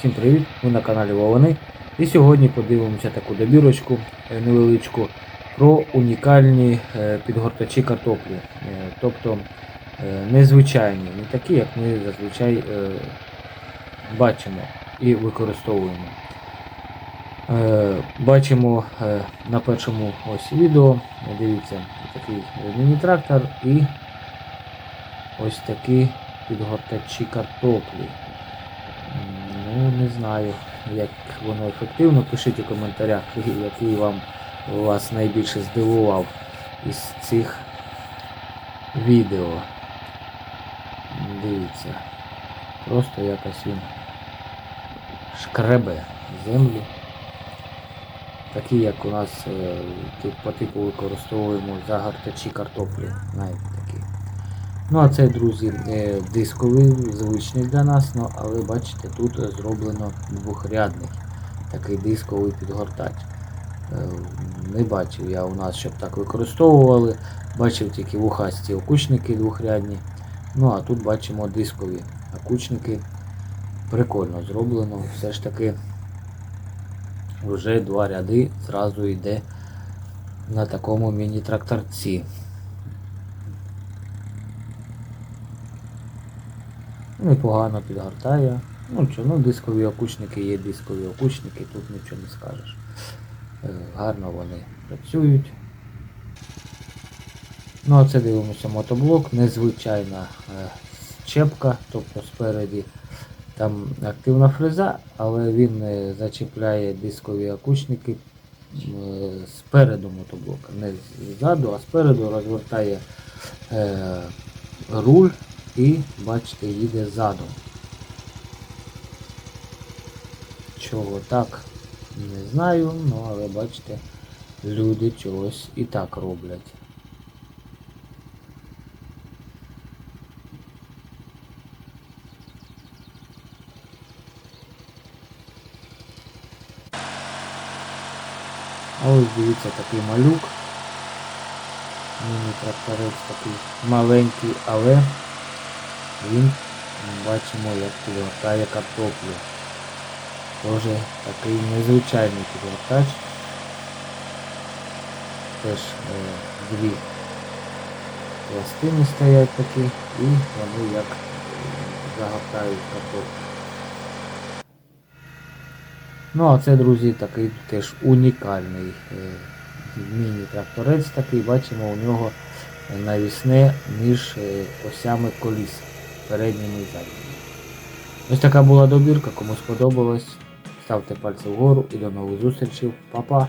Всім привіт! Ми на каналі Вовани. І сьогодні подивимося таку добірочку е, невеличку про унікальні е, підгортачі картоплі. Е, Тобто незвичайні, не такі, як ми зазвичай бачимо і використовуємо. Бачимо на першому ось відео, дивіться, такий міні-трактор і ось такі підгортачі картоплі. Знаю, як воно ефективно. Пишіть у коментарях, який вам вас найбільше здивував із цих відео. Дивіться. Просто якось він шкребе землю. Такі, як у нас е, по типу використовуємо загортачі картоплі. Знаєте. Ну а це, друзі, е, дисковий, звичний для нас, ну, але бачите, тут зроблено двохрядний такий дисковий підгортач. Е, Не бачив я у нас, щоб так використовували. Бачив тільки вухасті окучники двохрядні. Ну а тут бачимо дискові окучники. Прикольно зроблено. Все ж таки вже два ряди зразу йде на такому міні-тракторці. Непогано підгортає. Ну що, ну дискові окучники є дискові окучники, тут нічого не скажеш. Е, Гарно вони працюють. Ну а це дивимося мотоблок, незвичайна е, щепка, тобто спереді там активна фреза, але він е, зачіпляє дискові окучники спереду мотоблока, не ззаду, а спереду розвертає руль і бачите, їде ззаду. Чого так? Не знаю, ну але бачите, люди чогось і так роблять. А ось дивіться такий малюк. Міні-тракторець такий маленький, але він бачимо як підгортає картоплю. Тоже такий незвичайний підгортач. Теж е, дві пластини стоять такі і вони як е, загортають картоплю. Ну а це, друзі, такий теж унікальний е, міні-тракторець такий, бачимо у нього навісне між е, осями коліс передніми і задньому. Ось така була добірка, кому сподобалось. Ставте пальці вгору і до нових зустрічей. Па-па!